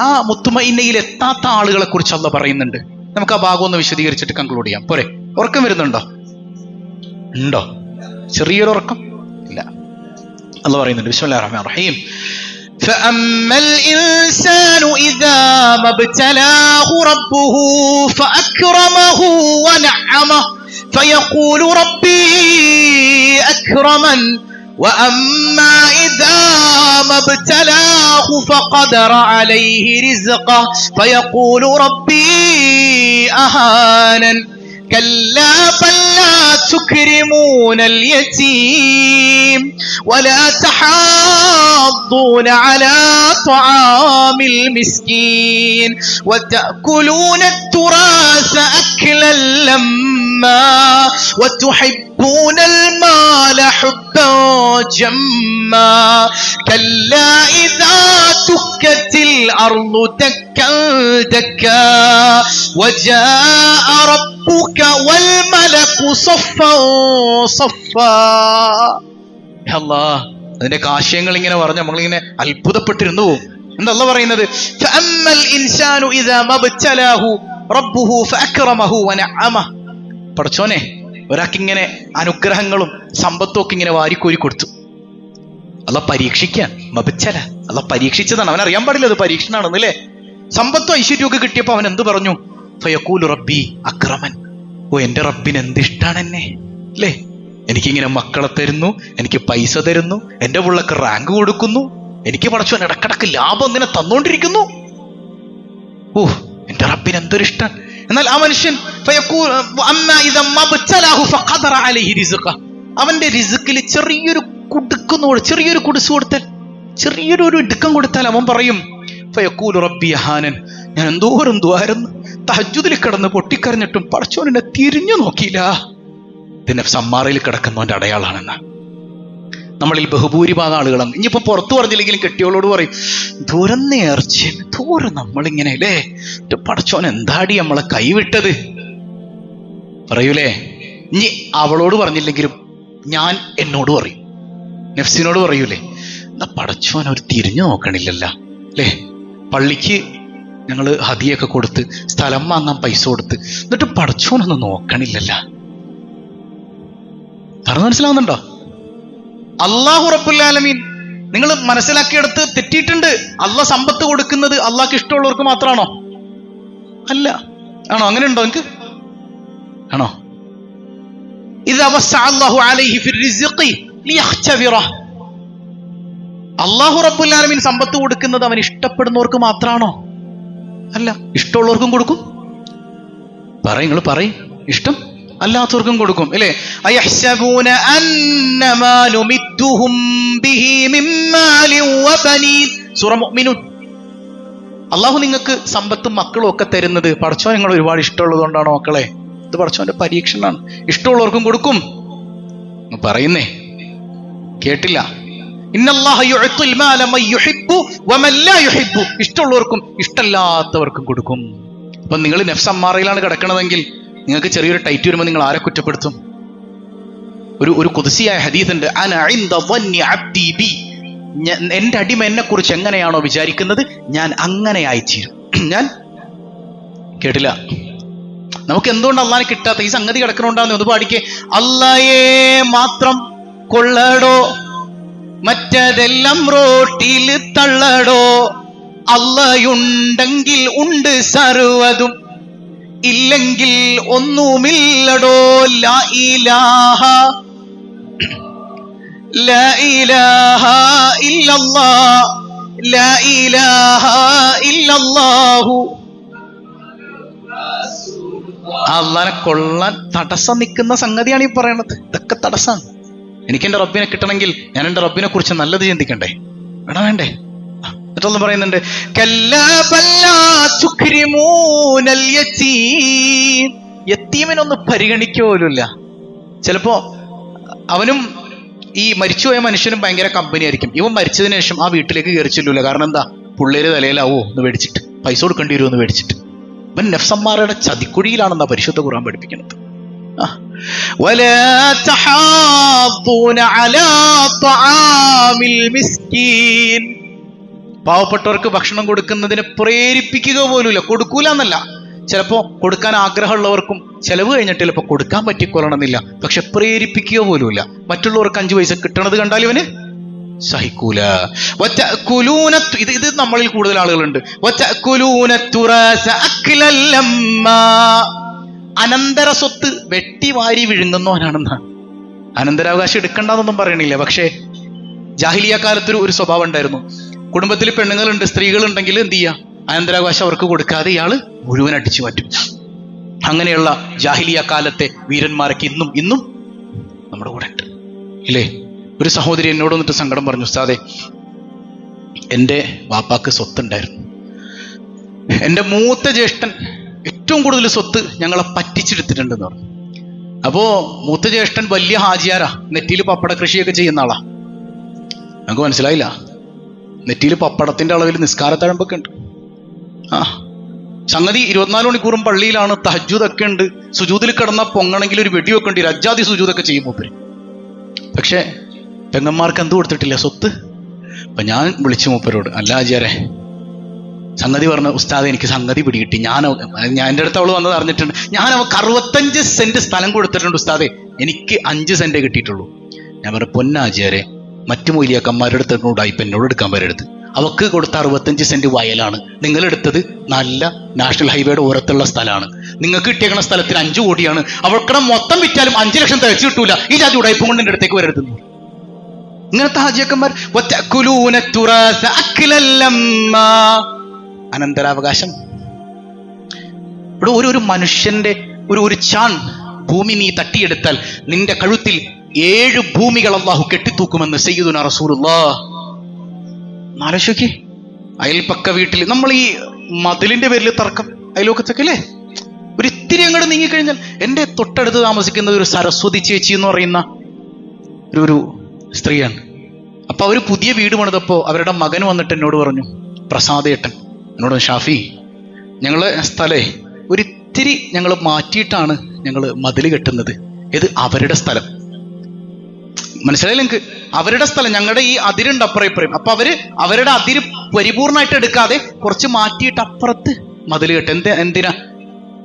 ആ മുത്തുമ ഇന്നയിൽ എത്താത്ത ആളുകളെ കുറിച്ച് അള്ള പറയുന്നുണ്ട്. നമുക്ക് ആ ഭാഗം ഒന്ന് വിശദീകരിച്ചിട്ട് കൺക്ലൂഡ് ചെയ്യാം പോരെ ഉറക്കം വരുന്നുണ്ടോ ഉണ്ടോ ചെറിയൊരു ഉറക്കം ഇല്ല അല്ല പറയുന്നുണ്ട് ബിസ്മില്ലാഹിർ റഹ്മാനിർ റഹീം فأما الإنسان إذا ما ابتلاه ربه فأكرمه ونعمه فيقول ربي أكرمن وأما إذا ما ابتلاه فقدر عليه رزقه فيقول ربي أهانن كلا بل لا تكرمون اليتيم ولا تحاضون على طعام المسكين وتأكلون التراث أكلا لما وتحبون المال حبا جما كلا إذا دكت الأرض دكا دكا وجاء ربك والملك صفا صفا അല്ലാ അതിന്റെ ആശയങ്ങൾ ഇങ്ങനെ പറഞ്ഞ് നമ്മളിങ്ങനെ അത്ഭുതപ്പെട്ടിരുന്നു പോകും എന്തല്ല പറയുന്നത് فأما الإنسان إذا ما ابتلاه ربه فأكرمه ونعمه പടച്ചോനെ ഒരാൾക്കിങ്ങനെ അനുഗ്രഹങ്ങളും സമ്പത്തും ഒക്കെ ഇങ്ങനെ വാരിക്കോരി കൊടുത്തു. അല്ല പരീക്ഷിക്കാൻ മപിച്ചല. അല്ല പരീക്ഷിച്ചതാണ്. അവൻ അറിയാൻ പാടില്ല അത് പരീക്ഷണാണെന്ന് അല്ലേ സമ്പത്തും ഐശ്വര്യവും ഒക്കെ കിട്ടിയപ്പോ അവൻ എന്ത് പറഞ്ഞു? ഫയക്കൂൽ റബ്ബി അക്രമൻ. ഓ എന്റെ റബ്ബിന് എന്ത് ഇഷ്ടാണ് എന്നെ? അല്ലേ എനിക്കിങ്ങനെ മക്കളെ തരുന്നു എനിക്ക് പൈസ തരുന്നു എന്റെ പിള്ളക്ക് റാങ്ക് കൊടുക്കുന്നു എനിക്ക് പടച്ചു ഇടക്കിടക്ക് ലാഭം ഇങ്ങനെ തന്നുകൊണ്ടിരിക്കുന്നു ഓ എന്റെ റബ്ബിന് എന്തൊരു ഇഷ്ടം. എന്നാൽ ആ മനുഷ്യൻ അവന്റെ റിസുക്കിൽ ചെറിയൊരു കുടുക്കുന്ന ചെറിയൊരു കുടിസ് കൊടുത്താൽ ചെറിയൊരു ഒരു ഇടുക്കം കൊടുത്താൽ അവൻ പറയും റബ്ബി ഹാനൻ. ഞാൻ എന്തോരം ദ്വാരുന്നു തഹജുദിൽ കിടന്ന് പൊട്ടിക്കരഞ്ഞിട്ടും പടച്ചോൻ എന്നെ തിരിഞ്ഞു നോക്കിയില്ല. പിന്നെ സമ്മാറയിൽ കിടക്കുന്നവന്റെ അടയാളാണെന്ന്. നമ്മളിൽ ബഹുഭൂരിഭാഗം ആളുകളാണ് ഇനിയിപ്പോ പുറത്തു പറഞ്ഞില്ലെങ്കിലും കെട്ടിയോളോട് പറയും ദൂരം നേർച്ച ദൂരം നമ്മളിങ്ങനെ അല്ലേ? പടച്ചോൻ എന്താടി നമ്മളെ കൈവിട്ടത്? പറയൂലേ? ഇനി അവളോട് പറഞ്ഞില്ലെങ്കിലും ഞാൻ എന്നോട് പറയും. നെഫ്സിനോട് പറയൂലേ എന്നാ പടച്ചോൻ അവർ തിരിഞ്ഞു നോക്കണില്ലല്ല അല്ലേ? പള്ളിക്ക് ഞങ്ങൾ ഹതിയൊക്കെ കൊടുത്ത് സ്ഥലം വാങ്ങാൻ പൈസ കൊടുത്ത് എന്നിട്ട് പടച്ചോനൊന്നും നോക്കണില്ലല്ല. പറഞ്ഞു മനസ്സിലാവുന്നുണ്ടോ? അള്ളാഹു റബ്ബുല്ലാലമീൻ നിങ്ങൾ മനസ്സിലാക്കിയെടുത്ത് തെറ്റിയിട്ടുണ്ട്. അള്ള സമ്പത്ത് കൊടുക്കുന്നത് അള്ളാഹ്ക്ക് ഇഷ്ടമുള്ളവർക്ക് മാത്രമാണോ? അല്ല. ആണോ? അങ്ങനെ ഉണ്ടോ നിങ്ങക്ക്? ആണോ? ഇത് റബ്ബുല്ലാലമീൻ സമ്പത്ത് കൊടുക്കുന്നത് അവൻ ഇഷ്ടപ്പെടുന്നവർക്ക് മാത്രമാണോ? അല്ല. ഇഷ്ടമുള്ളവർക്കും കൊടുക്കും. പറയും നിങ്ങൾ പറയും. ഇഷ്ടം? അല്ലാത്തവർക്കും കൊടുക്കും അല്ലേ അള്ളാഹു നിങ്ങൾക്ക് സമ്പത്തും മക്കളും ഒക്കെ തരുന്നത് പഠിച്ചോ നിങ്ങൾ ഒരുപാട് ഇഷ്ടമുള്ളത് കൊണ്ടാണോ മക്കളെ? ഇത് പഠിച്ചോന്റെ പരീക്ഷണമാണ്. ഇഷ്ടമുള്ളവർക്കും കൊടുക്കും. പറയുന്നേ കേട്ടില്ല. ഇഷ്ടമുള്ളവർക്കും ഇഷ്ടമല്ലാത്തവർക്കും കൊടുക്കും. അപ്പൊ നിങ്ങൾ നെഫ്സമ്മാറയിലാണ് കിടക്കണതെങ്കിൽ നിങ്ങൾക്ക് ചെറിയൊരു ടൈറ്റ് വരുമ്പോൾ നിങ്ങൾ ആരെ കുറ്റപ്പെടുത്തും? ഒരു ഒരു കൊതിസിയായ ഹദീസുണ്ട് എന്റെ അടിമ എന്നെ കുറിച്ച് എങ്ങനെയാണോ വിചാരിക്കുന്നത് ഞാൻ അങ്ങനെ അയച്ചിരും *clears throat* ഞാൻ കേട്ടില്ല. നമുക്ക് എന്തുകൊണ്ട് അള്ളാനെ കിട്ടാത്ത? ഈ സംഗതി കിടക്കണുണ്ടാന്ന് ഒന്ന് പാടിക്കേ. അള്ളയെ മാത്രം കൊള്ളടോ മറ്റതെല്ലാം റോട്ടിയിൽ തള്ളടോ. അള്ളയുണ്ടെങ്കിൽ ഉണ്ട് സർവതും. ഇല്ലെങ്കിൽ ഒന്നുമില്ലടോ ലാ ഇലാഹ ലാ ഇലാഹ ഇല്ലല്ലാ കൊള്ളാൻ തടസ്സം നിൽക്കുന്ന സംഗതിയാണ് ഈ പറയണത്. ഇതൊക്കെ തടസ്സമാണ് എനിക്ക് എന്റെ റബ്ബിനെ കിട്ടണമെങ്കിൽ ഞാൻ എന്റെ റബ്ബിനെ കുറിച്ച് നല്ലത് ചിന്തിക്കണ്ടേ? വേണം വേണ്ടേ? എന്നിട്ടൊന്ന് പറയുന്നുണ്ട് "കല്ലാ ബല്ലാ തുക്രിമൂനൽ യതീം." യത്തീമിനൊന്ന് പരിഗണിക്കുക പോലുമില്ല ചിലപ്പോ അവനും ഈ മരിച്ചുപോയ മനുഷ്യനും ഭയങ്കര കമ്പനി ആയിരിക്കും ഇവൻ മരിച്ചതിന് ശേഷം ആ വീട്ടിലേക്ക് കയറി ചെല്ലൂല കാരണം എന്താ പുള്ളേര് തലയിലാവോ എന്ന് മേടിച്ചിട്ട് പൈസ കൊടുക്കേണ്ടി വരുമോ എന്ന് മേടിച്ചിട്ട് ഇവൻ നഫ്സന്മാരുടെ ചതിക്കുഴിയിലാണെന്നാ പരിശുദ്ധ ഖുർആൻ പഠിപ്പിക്കുന്നത് ആ. ولا تحاضون على طعام المسكين പാവപ്പെട്ടവർക്ക് ഭക്ഷണം കൊടുക്കുന്നതിനെ പ്രേരിപ്പിക്കുക പോലുമില്ല. കൊടുക്കൂല എന്നല്ല ചിലപ്പോ കൊടുക്കാൻ ആഗ്രഹമുള്ളവർക്കും ചിലവ് കഴിഞ്ഞിട്ട് ചിലപ്പോൾ കൊടുക്കാൻ പറ്റിക്കൊള്ളണമെന്നില്ല. പക്ഷെ പ്രേരിപ്പിക്കുക പോലുമില്ല. മറ്റുള്ളവർക്ക് അഞ്ചു പൈസ കിട്ടണത് കണ്ടാൽ ഇവന് സഹിക്കൂല. തു- ഇത് ഇത് നമ്മളിൽ കൂടുതൽ ആളുകളുണ്ട്. അനന്തര സ്വത്ത് വെട്ടി വാരി വിഴുങ്ങുന്നവനാണെന്നാണ് അനന്തരാവകാശം എടുക്കണ്ടെന്നൊന്നും പറയണില്ല. പക്ഷേ ജാഹിലിയ കാലത്തൊരു ഒരു സ്വഭാവം ഉണ്ടായിരുന്നു. കുടുംബത്തിൽ പെണ്ണുങ്ങളുണ്ട് സ്ത്രീകളുണ്ടെങ്കിൽ എന്ത് ചെയ്യുക അനന്തരാവകാശം അവർക്ക് കൊടുക്കാതെ ഇയാൾ മുഴുവൻ അടിച്ചു മാറ്റും. അങ്ങനെയുള്ള ജാഹിലിയ കാലത്തെ വീരന്മാരൊക്കെ ഇന്നും ഇന്നും നമ്മുടെ കൂടെ ഉണ്ട്. ഇല്ലേ? ഒരു സഹോദരി എന്നോട് വന്നിട്ട് സങ്കടം പറഞ്ഞു ഉസ്താദെ എന്റെ വാപ്പാക്ക് സ്വത്തുണ്ടായിരുന്നു. എന്റെ മൂത്ത ജ്യേഷ്ഠൻ ഏറ്റവും കൂടുതൽ സ്വത്ത് ഞങ്ങളെ പറ്റിച്ചെടുത്തിട്ടുണ്ടെന്ന് പറഞ്ഞു. അപ്പോ മൂത്ത ജ്യേഷ്ഠൻ വലിയ ഹാജിയാരാ നെറ്റിയിൽ പപ്പട കൃഷിയൊക്കെ ചെയ്യുന്ന ആളാ. ഞങ്ങൾക്ക് മനസ്സിലായില്ല. നെറ്റിയിൽ പപ്പടത്തിന്റെ അളവിൽ നിസ്കാരത്തഴമ്പൊക്കെ ഉണ്ട്. ആ സംഗതി ഇരുപത്തിനാല് മണിക്കൂറും പള്ളിയിലാണ് തഹജൂദൊക്കെ ഉണ്ട്. സുജൂതിൽ കിടന്ന പൊങ്ങണെങ്കിൽ ഒരു വെടിയൊക്കെ ഉണ്ട്. രജാതി സുജൂതൊക്കെ ചെയ്യും മൂപ്പര്. പക്ഷേ പെങ്ങന്മാർക്ക് എന്ത് കൊടുത്തിട്ടില്ല സ്വത്ത്. അപ്പൊ ഞാൻ വിളിച്ചു മൂപ്പരോട് അല്ല ആചാരെ സംഗതി പറഞ്ഞു ഉസ്താദ് എനിക്ക് സംഗതി പിടികിട്ടി. ഞാൻ ഞാൻ എന്റെ അടുത്ത് അവൾ വന്നത് അറിഞ്ഞിട്ടുണ്ട്. ഞാൻ അവൾക്ക് അറുപത്തഞ്ച് സെന്റ് സ്ഥലം കൊടുത്തിട്ടുണ്ട് ഉസ്താദെ. എനിക്ക് അഞ്ച് സെന്റേ കിട്ടിയിട്ടുള്ളൂ. ഞാൻ പറഞ്ഞു പൊന്നാചാരെ മറ്റു മൂലിയാക്കന്മാരുടെ അടുത്തോട് ഇപ്പൊ എന്നോട് എടുക്കാൻ വരരുത്. അവക്ക് കൊടുത്ത അറുപത്തഞ്ച് സെന്റ് വയലാണ്. നിങ്ങൾ എടുത്തത് നല്ല നാഷണൽ ഹൈവേയുടെ ഓരത്തുള്ള സ്ഥലമാണ്. നിങ്ങൾക്ക് കിട്ടിയേക്കുന്ന സ്ഥലത്തിന് അഞ്ചു കോടിയാണ്. അവൾക്കടെ മൊത്തം വിറ്റാലും അഞ്ചു ലക്ഷം തികച്ചു കിട്ടൂല. ഈ ജാതി ഉടായ്പ കൊണ്ട് എന്റെ അടുത്തേക്ക് വരരുത് ഇങ്ങനത്തെ ഹാജിയക്കന്മാർ. അനന്തരാവകാശം. ഇവിടെ ഒരു ഒരു മനുഷ്യന്റെ ഒരു ഒരു ചാൺ ഭൂമി നീ തട്ടിയെടുത്താൽ നിന്റെ കഴുത്തിൽ ഏഴ് ഭൂമികൾ അള്ളാഹു കെട്ടിത്തൂക്കുമെന്ന് സയ്യിദുന റസൂലുള്ളാ. ആലോചിക്കേ അയൽപ്പക്ക വീട്ടിൽ നമ്മൾ ഈ മതിലിന്റെ പേരിൽ തർക്കം അയൽവക്കത്തൊക്കെ അല്ലേ ഒരു ഇത്തിരി അങ്ങോട്ട് നീങ്ങിക്കഴിഞ്ഞാൽ എന്റെ തൊട്ടടുത്ത് താമസിക്കുന്നത് ഒരു സരസ്വതി ചേച്ചി എന്ന് പറയുന്ന ഒരു ഒരു സ്ത്രീയാണ്. അപ്പൊ അവർ പുതിയ വീട് പണിതപ്പോ അവരുടെ മകൻ വന്നിട്ട് എന്നോട് പറഞ്ഞു പ്രസാദേട്ടൻ എന്നോട് ഷാഫി ഞങ്ങളെ സ്ഥലേ ഒരിത്തിരി ഞങ്ങൾ മാറ്റിയിട്ടാണ് ഞങ്ങൾ മതിൽ കെട്ടുന്നത്. ഇത് അവരുടെ സ്ഥലം. മനസ്സിലായില്ല നിങ്ങൾക്ക്? അവരുടെ സ്ഥലം ഞങ്ങളുടെ ഈ അതിരുണ്ട് അപ്പുറം ഇപ്പുറം. അപ്പൊ അവർ അവരുടെ അതിര് പരിപൂർണമായിട്ട് എടുക്കാതെ കുറച്ച് മാറ്റിയിട്ട് അപ്പുറത്ത് മതിൽ കെട്ട്. എന്ത് എന്തിനാ?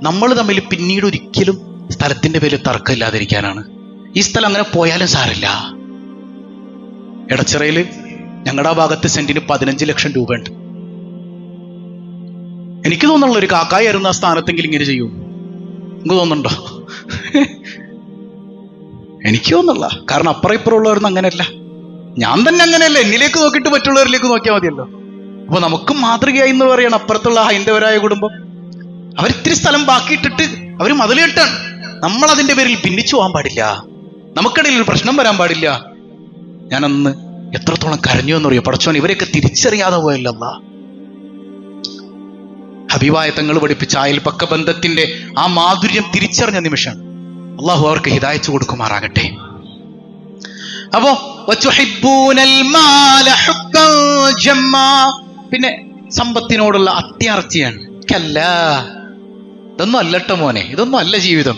നമ്മൾ തമ്മിൽ പിന്നീട് ഒരിക്കലും സ്ഥലത്തിന്റെ പേരിൽ തർക്കമില്ലാതിരിക്കാനാണ്. ഈ സ്ഥലം അങ്ങനെ പോയാലും സാരില്ല ഇടച്ചിറയിൽ ഞങ്ങളുടെ ഭാഗത്ത് സെന്റിന് പതിനഞ്ച് ലക്ഷം രൂപ ഉണ്ട് എനിക്ക് തോന്നുന്നുള്ള ഒരു കാക്കായിരുന്നു ആ സ്ഥാനത്തെങ്കിലും ഇങ്ങനെ ചെയ്യൂ. നിങ്ങൾക്ക് തോന്നുന്നുണ്ടോ? എനിക്ക് തോന്നുന്നില്ല. കാരണം അപ്പുറം ഇപ്പുറം ഉള്ളവരൊന്നും അങ്ങനെയല്ല. ഞാൻ തന്നെ അങ്ങനെയല്ല? എന്നിലേക്ക് നോക്കിയിട്ട് മറ്റുള്ളവരിലേക്ക് നോക്കിയാൽ മതിയല്ലോ. അപ്പൊ നമുക്കും മാതൃകയായി എന്ന് പറയണം. അപ്പുറത്തുള്ള ഹൈന്ദവരായ കുടുംബം. അവരിത്തിരി സ്ഥലം ബാക്കിയിട്ടിട്ട് അവർ മതിൽ കെട്ടാണ് നമ്മൾ അതിന്റെ പേരിൽ ഭിന്നിച്ചു പോകാൻ പാടില്ല. നമുക്കിടയിൽ ഒരു പ്രശ്നം വരാൻ പാടില്ല. ഞാനന്ന് എത്രത്തോളം കരഞ്ഞു എന്നറിയോ പടച്ചോൻ ഇവരെയൊക്കെ തിരിച്ചറിയാതെ പോയല്ലോ ഹബീബായ തങ്ങൾ പഠിപ്പിച്ച അയൽപക്ക ബന്ധത്തിന്റെ ആ മാധുര്യം തിരിച്ചറിഞ്ഞ നിമിഷം അള്ളാഹു അവർക്ക് ഹിതായച്ചു കൊടുക്കുമാറാകട്ടെ അപ്പോ. പിന്നെ സമ്പത്തിനോടുള്ള അത്യാർത്ഥിയാണ് കല്ല ഇതൊന്നും അല്ലട്ടോ മോനെ ഇതൊന്നും അല്ല ജീവിതം.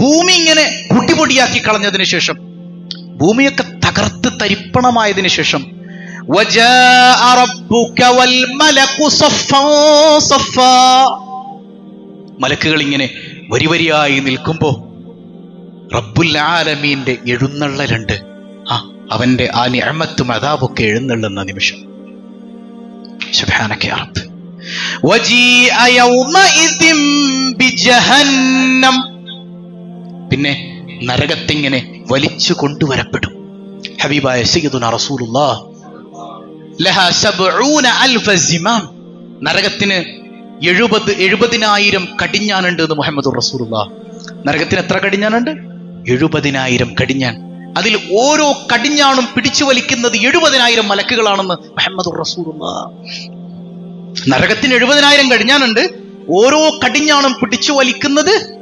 ഭൂമി ഇങ്ങനെ പൊടിപൊടിയാക്കി കളഞ്ഞതിന് ശേഷം ഭൂമിയൊക്കെ തകർത്ത് തരിപ്പണമായതിനു ശേഷം മലക്കുകൾ ഇങ്ങനെ വരി വരിയായി നിൽക്കുമ്പോ റബ്ബുൽ ആലമീന്റെ എഴുന്നള്ളലുണ്ട് ആ അവന്റെ ആ നിഅമത്തും അതാവൊക്കെ എഴുന്നള്ളുന്ന നിമിഷം. യൗമഇദിൻ ബിജഹന്നം. പിന്നെ നരകത്തിങ്ങനെ വലിച്ചു കൊണ്ടുവരപ്പെടും. ഹബീബായ സയ്യിദുന റസൂലുള്ളാഹ് നരകത്തിന് എഴുപത് എഴുപതിനായിരം കടിഞ്ഞാനുണ്ട് എന്ന് മുഹമ്മദ് റസൂലുള്ള നരകത്തിന് എത്ര കടിഞ്ഞാനുണ്ട്? എഴുപതിനായിരം കടിഞ്ഞാൻ. അതിൽ ഓരോ കടിഞ്ഞാണും പിടിച്ചു വലിക്കുന്നത് എഴുപതിനായിരം മലക്കുകളാണെന്ന് മുഹമ്മദ് റസൂലുള്ള നരകത്തിന് എഴുപതിനായിരം കടിഞ്ഞാനുണ്ട്. ഓരോ കടിഞ്ഞാണും പിടിച്ചു വലിക്കുന്നത്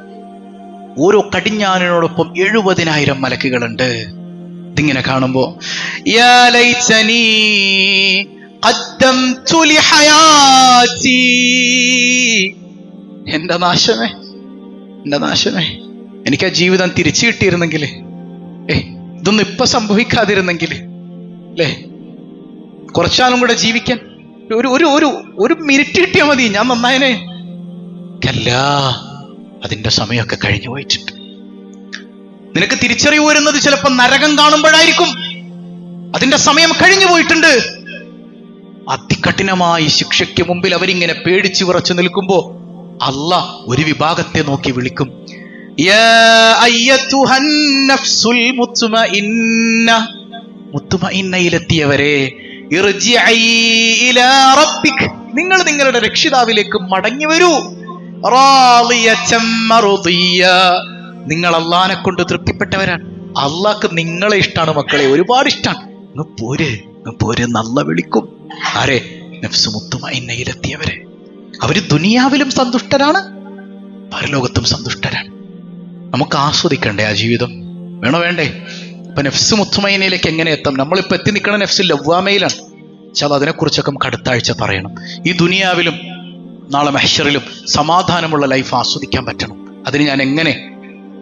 ഓരോ കടിഞ്ഞാനിനോടൊപ്പം എഴുപതിനായിരം മലക്കുകളുണ്ട്. ഇതിങ്ങനെ കാണുമ്പോ എന്റെ നാശമേ? എന്റെ നാശമേ? എനിക്ക് ആ ജീവിതം തിരിച്ചു കിട്ടിയിരുന്നെങ്കിൽ ഏ ഇതൊന്നും ഇപ്പൊ സംഭവിക്കാതിരുന്നെങ്കിൽ അല്ലേ? കുറച്ചാലും കൂടെ ജീവിക്കാൻ ഒരു ഒരു ഒരു ഒരു മിനിറ്റ് കിട്ടിയാൽ മതി ഞാൻ നന്നായനെ. അല്ല അതിന്റെ സമയമൊക്കെ കഴിഞ്ഞു പോയിട്ടുണ്ട്. നിനക്ക് തിരിച്ചറിവ് വരുന്നത് ചിലപ്പോൾ നരകം കാണുമ്പോഴായിരിക്കും. അതിന്റെ സമയം കഴിഞ്ഞു പോയിട്ടുണ്ട്. അതികഠിനമായി ശിക്ഷയ്ക്ക് മുമ്പിൽ അവരിങ്ങനെ പേടിച്ചു വിറച്ചു നിൽക്കുമ്പോ അല്ല ഒരു വിഭാഗത്തെ നോക്കി വിളിക്കും. മുത്തുമയിലെത്തിയവരെ നിങ്ങൾ നിങ്ങളുടെ രക്ഷിതാവിലേക്ക് മടങ്ങി വരൂ. നിങ്ങൾ അള്ളഹാനെ കൊണ്ട് തൃപ്തിപ്പെട്ടവരാണ്. അള്ളാഹ്ക്ക് നിങ്ങളെ ഇഷ്ടമാണ് മക്കളെ. ഒരുപാട് ഇഷ്ടമാണ് പോരെ. പോര്. നല്ല വിളിക്കും. ആരെ? നഫ്സ് അവർ ദുനിയാവിലും സന്തുഷ്ടരാണ്. പരലോകത്തും സന്തുഷ്ടരാണ്. നമുക്ക് ആസ്വദിക്കണ്ടേ ആ ജീവിതം? വേണോ? വേണ്ടേ? ഇപ്പൊ നഫ്സ് മുത്തുമൈനയിലേക്ക് എങ്ങനെ എത്താം? നമ്മളിപ്പോ എത്തി നിൽക്കണ നഫ്സ് ലവ്വാമയിലാണ്. ചില അതിനെക്കുറിച്ചൊക്കെ നമുക്ക് അടുത്ത ആഴ്ച പറയണം. ഈ ദുനിയാവിലും നാളെ മെഹ്ഷറിലും സമാധാനമുള്ള ലൈഫ് ആസ്വദിക്കാൻ പറ്റണം. അതിന് ഞാൻ എങ്ങനെ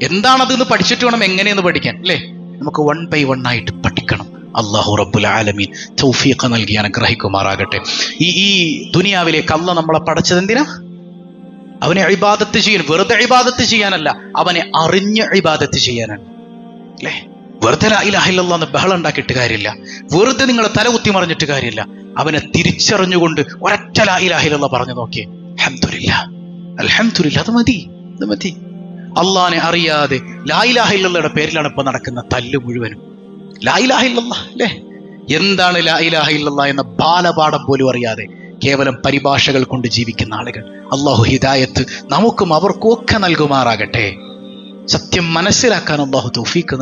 എന്താണതെന്ന് പഠിച്ചിട്ട് വേണം എങ്ങനെയെന്ന് പഠിക്കാൻ അല്ലേ? നമുക്ക് വൺ ബൈ വൺ ആയിട്ട് പഠിക്കണം. അള്ളാഹു റബ്ബുൽ ആലമീൻ തൗഫീഖ് നൽകി അനുഗ്രഹിക്കുമാറാകട്ടെ. ഈ ഈ ദുനിയാവിലേക്ക് അല്ല നമ്മളെ പഠിച്ചത് എന്തിനാ? അവനെ ഇബാദത്ത് ചെയ്യാൻ വെറുതെ ഇബാദത്ത് ചെയ്യാനല്ല അവനെ അറിഞ്ഞ് ഇബാദത്ത് ചെയ്യാനാണ്. അല്ലേ? വെറുതെ ലാ ഇലാഹ എന്ന് ബഹളം ഉണ്ടാക്കിയിട്ട് കാര്യമില്ല. വെറുതെ നിങ്ങളെ തലകുത്തി മറിഞ്ഞിട്ട് കാര്യമില്ല. അവനെ തിരിച്ചറിഞ്ഞുകൊണ്ട് ഒരറ്റ ലാ ഇലാഹ പറഞ്ഞു നോക്കിയേ. അൽഹംദുലില്ലാ അൽഹംദുലില്ലാ അത് മതി അത് മതി. അള്ളാനെ അറിയാതെ ലായിലാഹില്ലയുടെ പേരിലാണ് ഇപ്പൊ നടക്കുന്ന തല്ല് മുഴുവനും. ലായിലാഹില്ല അല്ലേ? എന്താണ് ലായിലാഹില്ല എന്ന ബാലപാഠം പോലും അറിയാതെ കേവലം പരിഭാഷകൾ കൊണ്ട് ജീവിക്കുന്ന ആളുകൾ. അള്ളാഹു ഹിദായത്ത് നമുക്കും അവർക്കും ഒക്കെ നൽകുമാറാകട്ടെ. സത്യം മനസ്സിലാക്കാൻ അള്ളാഹു തൗഫീഖ്